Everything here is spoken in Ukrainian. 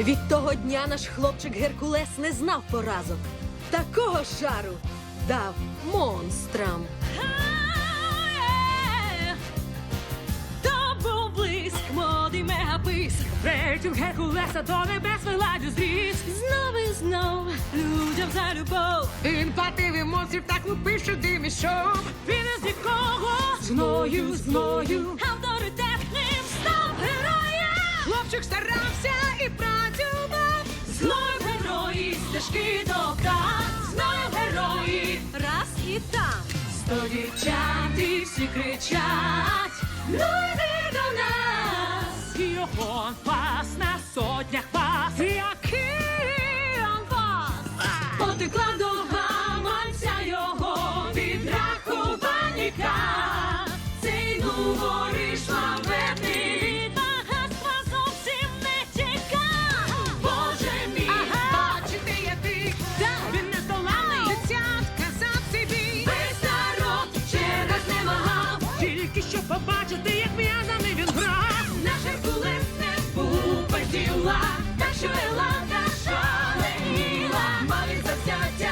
Від того дня наш хлопчик Геркулес не знав поразок. Такого шару дав монстрам. То був блиск, моди мегаписк. Рейтинг Геркулеса до небес виладю зріс. Знов і знов людям за любов. Він платив монстрів так лупив, що дим ішов. Він із нікого Зною, зною. героєм. Хлопчик старався і працював. Знов герої, стежки добра. Знов герої, раз і там. Сто дівчат і всі кричать. Ну йди до нас. Його пас на сотнях тільки щоб побачити, як м'язами він гра. Наш Геркулес не був безділа, та що ела, та шаленіла, мав він завзяття.